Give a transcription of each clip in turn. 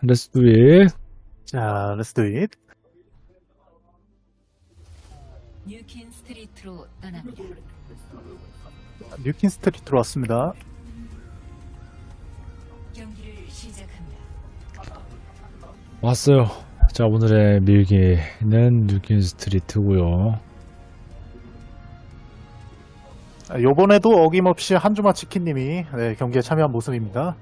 Let's do it. 자, let's do it. 뉴킨 스트리트로 떠납니다. 뉴킨 스트리트로 왔습니다. 경기를 시작합니다. 왔어요. 자, 오늘의 밀기는 뉴킨 스트리트고요. 아, 요번에도 어김없이 한주마 치킨님이 네, 경기에 참여한 모습입니다.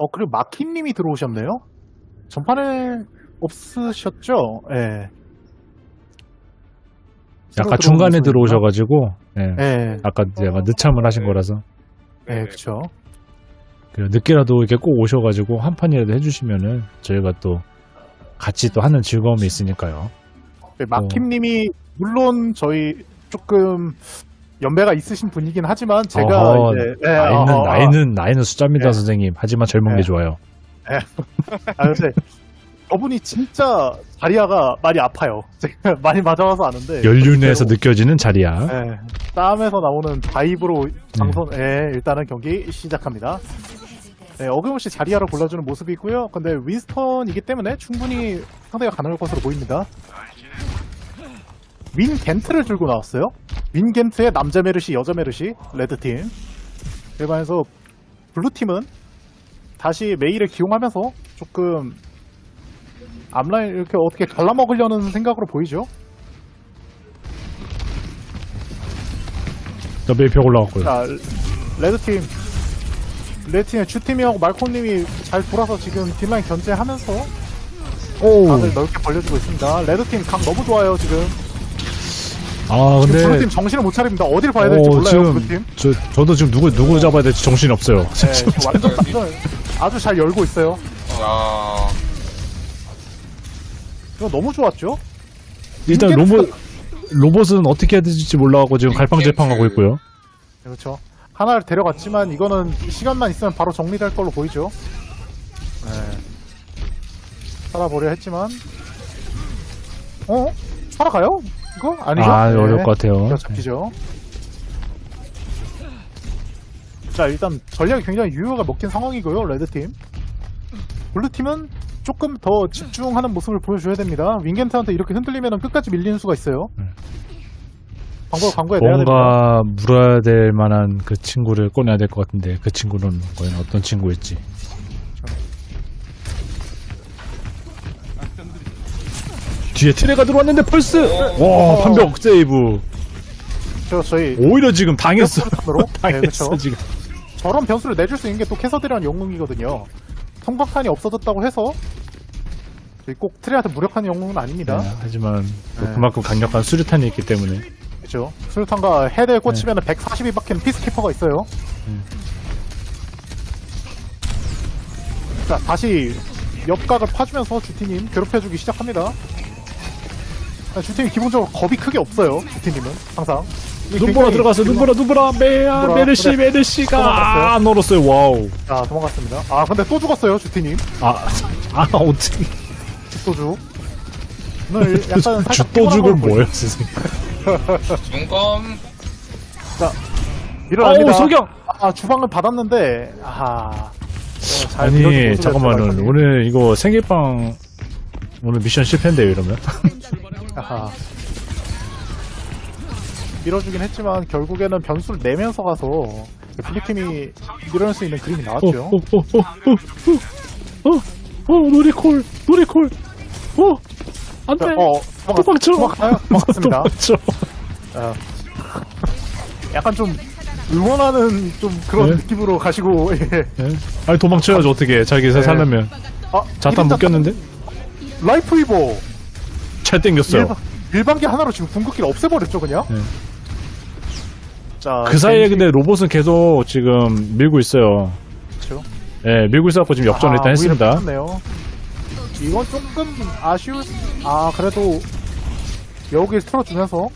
어, 그리고 마킴님이 들어오셨네요? 전판에 없으셨죠? 예. 들어온 중간에. 들어오셔가지고, 예. 예, 아까 제가 늦참을 하신 거라서. 예, 그쵸. 그 늦게라도 이렇게 꼭 오셔가지고 한 판이라도 해주시면은 저희가 또 같이 또 하는 즐거움이 있으니까요. 네, 마킴님이 물론 저희 조금 연배가 있으신 분이긴 하지만 제가 어허, 이제 예, 나이는 어허, 나이는 나이는 숫자입니다, 예. 선생님. 하지만 젊은 예. 게 좋아요. 아 근데 저분이 진짜 다리아가 많이 아파요. 제가 많이 맞아봐서 아는데. 연륜에서 느껴지는 자리야. 예, 땀에서 나오는 바이브로 장선에 일단은 경기 시작합니다. 네, 어김없이 자리아를 골라주는 모습이고요. 근데 윈스턴이기 때문에 충분히 상대가 가능할 것으로 보입니다. 윈 겐트를 들고 나왔어요. 윈 겐트의 남자 메르시, 여자 메르시, 레드팀. 일반에서 블루팀은 다시 메이를 기용하면서 조금 앞라인 이렇게 어떻게 갈라먹으려는 생각으로 보이죠. 저 메이표 올라갔고요. 자, 레드팀. 레드팀의 주팀이하고 말코님이 잘 돌아서 지금 뒷라인 견제하면서 오. 강을 넓게 벌려주고 있습니다. 레드팀 강 너무 좋아요, 지금. 아, 지금 근데. 블루팀 정신을 못 차립니다. 어딜 봐야 될지 어, 몰라요, 지금 블루팀. 저 저도 지금 누구 누구 잡아야 될지 정신이 없어요. 네, 지금 완전 딱 아주 잘 열고 있어요. 아, 이거 너무 좋았죠? 일단 윈겐트가- 로봇 로봇은 어떻게 해야 될지 몰라가지고 지금 갈팡질팡하고 있고요. 네, 그렇죠. 하나를 데려갔지만 이거는 시간만 있으면 바로 정리될 걸로 보이죠. 네. 살아보려 했지만 어? 살아가요? 이거? 아니죠? 아 네. 어려울 것 같아요. 자, 잡히죠. 자, 일단 전략이 굉장히 유효가 먹힌 상황이고요, 레드팀. 블루팀은 조금 더 집중하는 모습을 보여줘야 됩니다. 윙겐트한테 이렇게 흔들리면 끝까지 밀리는 수가 있어요. 음. 광고, 광고에 내야 됩니다. 뭔가 물어야 될 만한 그 친구를 꺼내야 될 것 같은데 그 친구는 과연 어떤 친구일지. 뒤에 트레가 들어왔는데 펄스. 와 판벽 세이브. 저, 저희, 오히려 지금 당했어. 으로 네, 당했어 그렇죠. 지금. 저런 변수를 내줄 수 있는 게 또 캐서디라는 영웅이거든요. 성박탄이 없어졌다고 해서 저희 꼭 트레한테 무력한 영웅은 아닙니다. 네, 하지만 또 네. 그만큼 강력한 수류탄이 있기 때문에 그렇죠. 수류탄과 헤드에 꽂히면 140이 박히는 피스키퍼가 있어요. 음. 자, 다시 옆각을 파주면서 주티님 괴롭혀주기 시작합니다. 아, 주티님 기본적으로 겁이 크게 없어요. 주티님은 항상. 눈보라 굉장히 들어갔어 기본- 눈보라 눈보라 메아 눈보라. 메르시 그래. 메르시가. 아 넣었어요 와우 자, 도망갔습니다. 아, 근데 또 죽었어요, 주티님. 아, 아 어떻게 죽도죽. 오늘 약간 살짝 죽도 죽을 뭐예요 선생님 중검. 일어납니다. 어우 석영 아, 주방을 받았는데, 아하. 어, 잘 아니 말씀이. 오늘 이거 생일빵 오늘 미션 실패인데요 이러면 아하. 밀어주긴 했지만 결국에는 변수를 내면서 가서 블루팀이 밀어낼 수 있는 그림이 나왔죠. 어 어 어 어 어어 놀이콜 놀이콜 어 안 돼 어, 도망쳐 도망가요? 도망갔습니다. 도망쳐 어. 약간 좀 응원하는 좀 그런 네. 느낌으로 가시고 예. 예? 아니 도망쳐야죠 어떻게 자기 네. 살려면 아, 자탄 묶였는데 라이프 이보 잘 땡겼어요 일반, 일반기 하나로 지금 궁극기를 없애버렸죠 그냥. 네. 자, 그 사이에 겐지- 근데 로봇은 계속 지금 밀고 있어요 그렇죠. 예 밀고 있어갖고 지금 역전을 일단 아, 했습니다 우위를 nee 이건 조금 아쉬울. 아 그래도 여기를 틀어주면서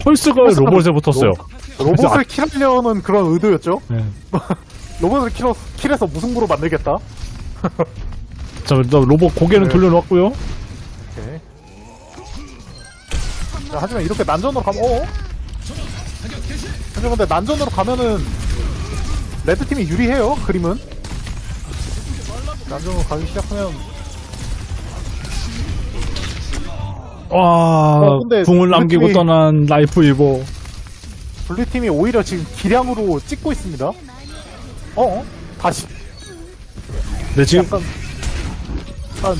펄스가 로봇에 붙었어요 로봇을 킬하려는 그런 의도였죠. 예. 로봇을 킬어, 킬해서 무승부로 만들겠다. 자, 일단 로봇 고개는 네. 돌려놓았고요. 자, 하지만 이렇게 난전으로 가면 어? 근데 근데 난전으로 가면은 레드팀이 유리해요 그림은 난전으로 가기 시작하면 와, 어, 근데 궁을 남기고 떠난 라이프 이보. 블루팀이 오히려 지금 기량으로 찍고 있습니다 어? 다시 네, 지금 약간 약간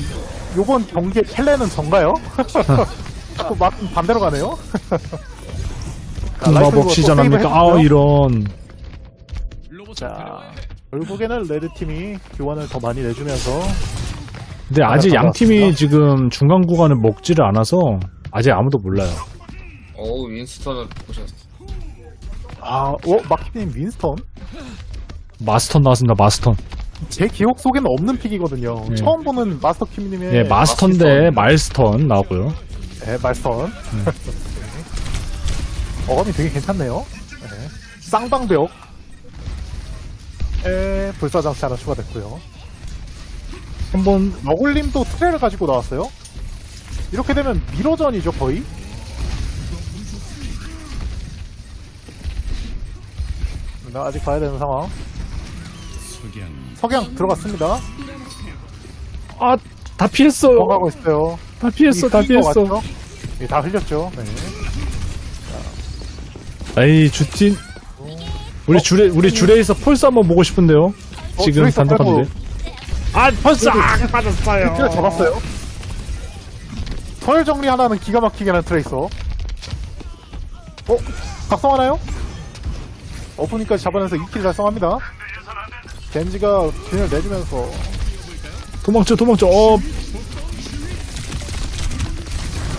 요번 경기의 켈레는 전가요? 자꾸 막 반대로 가네요 자, 라이프 마법 이거 시전 합니까? 또 아, 세이브 이런. 자 결국에는 레드팀이 교환을 더 많이 내주면서 근데 아직 잘양 팀이. 지금 중간 구간을 먹지를 않아서 아직 아무도 몰라요. 어우, 윈스턴을 보셨어. 아, 어? 마키님 윈스턴? 마스턴 나왔습니다. 마스턴. 제 기억 속에는 없는 픽이거든요. 네. 처음 보는 마스터 킴님의 네, 마스턴 대 마일스턴 나오고요. 네, 말선. 어감이 되게 괜찮네요. 네. 쌍방벽. 에, 불사장치 하나 추가됐고요. 한번 너굴님도 트레를 가지고 나왔어요. 이렇게 되면 미러전이죠, 거의. 나 아직 가야 되는 상황. 석양 들어갔습니다. 아, 다 피했어요. 들어가고 있어요. 다 피했어. 이다 피했어. 예, 다 흘렸죠. 네. 에이, 주틴. 우리 줄에 우리 줄에서 폴스 한번 보고 싶은데요. 지금 줄에서 단독하는데. 아, 폴스 아, 트레 빠졌어요. 잡았어요. 서열 정리 하나는 기가 막히게 하는 트레이서. 어? 각성하나요? 오프닝까지 잡아내서 2킬 달성합니다. 겐지가 균을 내주면서 도망쳐, 도망쳐. 어,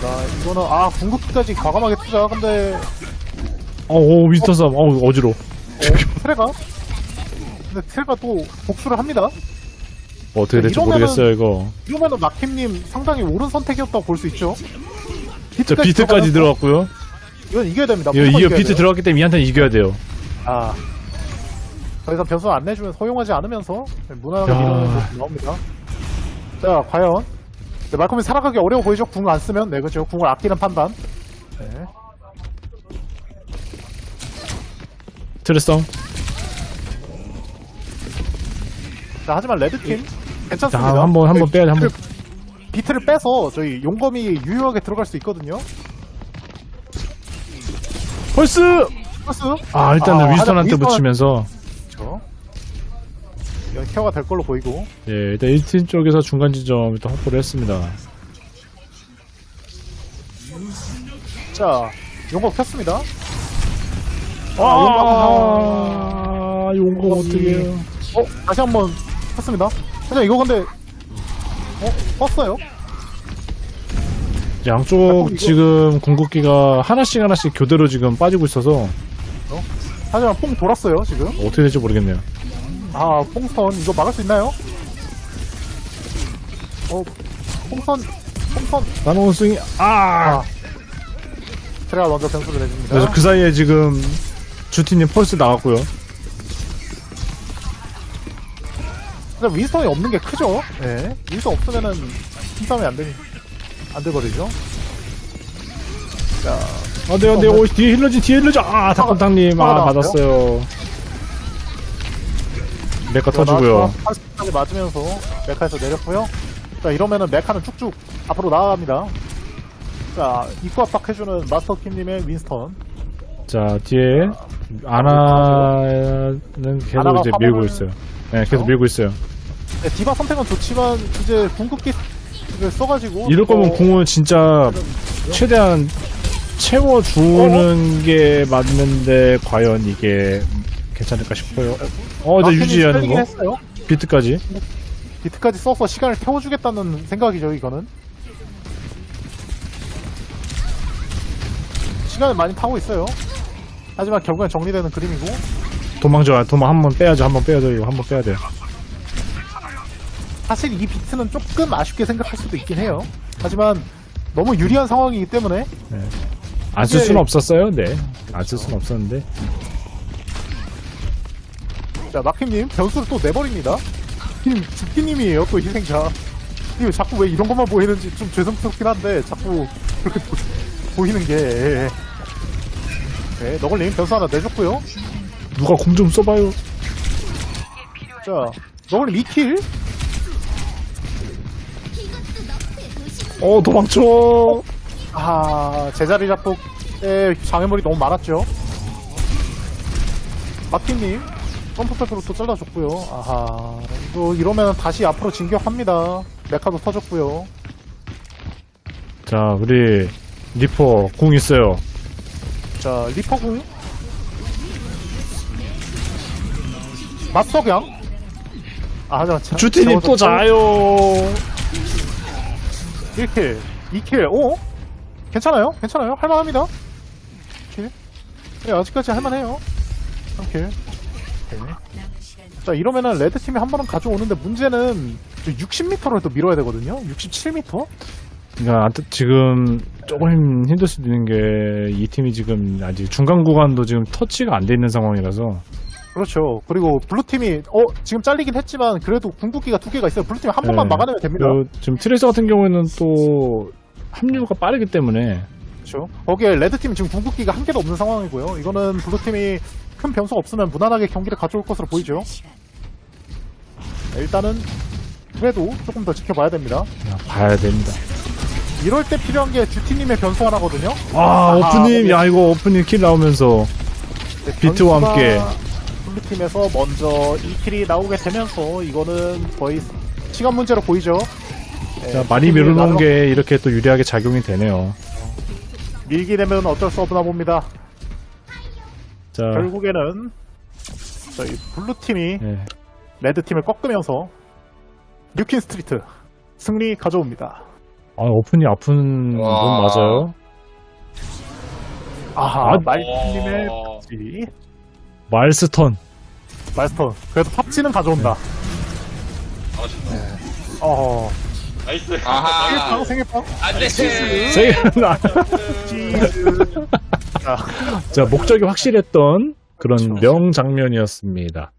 나 이거는 아 궁극기까지 과감하게 투자 근데 어, 오, 윈스턴 싸움. 어, 어지러. 어, 트레가 근데 트레가 또 복수를 합니다. 뭐 어떻게 될지 이러면은- 모르겠어요, 이거. 이러면은 마킴님 상당히 옳은 선택이었다고 볼 수 있죠. 자, 비트까지 들어가면서 들어갔고요. 이건 이겨야 됩니다. 이거, 무조건 이겨야 비트 돼요. 들어갔기 때문에 이한테는 이겨야 돼요. 아. 더 이상 변수 안 내주면 허용하지 않으면서 무난하게 야. 밀어내는 모습 나옵니다. 자, 과연. 네, 말콤이 살아가기 어려워 보이죠? 궁 안 쓰면? 네, 그죠. 궁을 아끼는 판단. 네. 트레성. 자, 하지만 레드팀 자, 괜찮습니다. 한번 한번 네, 빼야 돼. 한번. 비트를, 비트를 빼서 저희 용검이 유효하게 들어갈 수 있거든요. 폴스. 플러스. 아, 일단은 아, 윈스턴한테 윈스턴- 붙이면서 케어가 될 걸로 보이고. 예, 일단 1팀 쪽에서 중간 지점 일단 확보를 했습니다. 자, 용검 켰습니다. 아, 용거 어떻게 해요? 어, 다시 한번 켰습니다. 하지만 이거 근데, 어, 껐어요? 양쪽 이거- 지금 궁극기가 하나씩 하나씩 교대로 지금 빠지고 있어서 하지만 뽕 돌았어요, 지금. 어떻게 될지 모르겠네요. 아, 뽕선, 이거 막을 수 있나요? 어, 뽕선, 뽕선. 나노 승이 아! 아. 트레가 먼저 변수를 내줍니다. 그래서 그 사이에 지금 주티님 펄스 나갔고요. 근데 윈스턴이 없는 게 크죠? 예. 윈스턴 없으면은 힘싸움이 안 되니, 안 돼버리죠? 자, 아, 네, 네, 오, 뒤에 힐러진, 뒤에 힐러진. 아, 닭곰탕님, 아, 화가 받았어요. 메카 터지고요. 파스까지 맞으면서 메카에서 내렸고요. 자, 이러면은 메카는 쭉쭉 앞으로 나아갑니다. 자, 입구 압박해주는 마스터킴님의 윈스턴. 자, 뒤에 아나는 계속 아나가 이제 밀고 있어요. 네, 계속 어? 밀고 있어요. 네, 디바 선택은 좋지만 이제 궁극기 를 써가지고 이럴 거면 어, 궁을 진짜 최대한 채워주는 게 맞는데 과연 이게 괜찮을까 싶어요. 어, 이제 마켓이 유지하는 거 했어요. 비트까지. 비트까지 써서 시간을 태워주겠다는 생각이죠 이거는. 시간을 많이 타고 있어요. 하지만 결국엔 정리되는 그림이고 도망쳐, 도망 한 번 빼야죠, 한 번 빼야죠, 이거 한 번 빼야 돼요. 사실 이 비트는 조금 아쉽게 생각할 수도 있긴 해요. 하지만 너무 유리한 상황이기 때문에 안쓸 수는 없었어요, 네. 안 쓸 수는 없었는데. 자 마킴님 변수를 또 내버립니다. 지금 집기님이에요 또 희생자. 이거 자꾸 왜 이런 것만 보이는지 좀 죄송스럽긴 한데 자꾸 그렇게 보, 보이는 게 네, 너글님 변수 하나 내줬고요. 누가 공 좀 써봐요. 자, 너글님 2킬. 어 도망쳐. 아, 제자리 잡폭에 장애물이 너무 많았죠. 마틴님, 점프백으로 또 잘라줬고요. 아하, 이거 이러면 다시 앞으로 진격합니다. 메카도 터졌고요. 자 우리 리퍼 공 있어요. 자, 리퍼고요. 맞석양. 아, 하지만 참- 주티님 또. 자요. 1킬, 2킬, 오? 괜찮아요? 괜찮아요? 할만합니다. 1킬. 네, 아직까지 할만해요. 3킬. 네. 남은 시간 자, 이러면은 레드 팀이 한 번은 가져오는데 문제는 60m를 또 밀어야 되거든요? 67m? 그러니까 아무튼 지금 조금 힘들 수도 있는 게 이 팀이 지금 아직 중간 구간도 지금 터치가 안 돼 있는 상황이라서 그렇죠. 그리고 블루 팀이, 어, 지금 잘리긴 했지만 그래도 궁극기가 두 개가 있어요. 블루 팀이 한 번만 네. 막아내면 됩니다. 그 지금 트레이서 같은 경우에는 또 합류가 빠르기 때문에 그렇죠. 거기에 레드팀 지금 궁극기가 한 개도 없는 상황이고요. 이거는 블루팀이 큰 변수가 없으면 무난하게 경기를 가져올 것으로 보이죠. 네, 일단은 그래도 조금 더 지켜봐야 됩니다. 그냥 봐야 됩니다. 이럴 때 필요한 게 주티님의 변수 하나거든요. 아 오프님 야 이거 오프님 킬 나오면서 네, 비트와 함께. 블루팀에서 먼저 2킬이 나오게 되면서 이거는 거의 시간 문제로 보이죠. 네, 자, 많이 주티님이 밀어놓은 게 이렇게 또 유리하게 작용이 되네요. 밀게 되면 어쩔 수 없나 봅니다. 자, 결국에는 저희 블루 팀이 예. 레드 팀을 꺾으면서 뉴킨 스트리트 승리 가져옵니다. 아 오픈이 아픈 분 와. 맞아요? 아하, 아, 말님의 어. 팝지. 말스턴. 마스터. 그래도 팝지는 가져온다. 아, 진짜. 어, 나이스. 생일빵, 아하. 생일빵. 안 돼. 세-. 자, 자 목적이 확실했던 그런 그렇죠. 명장면이었습니다.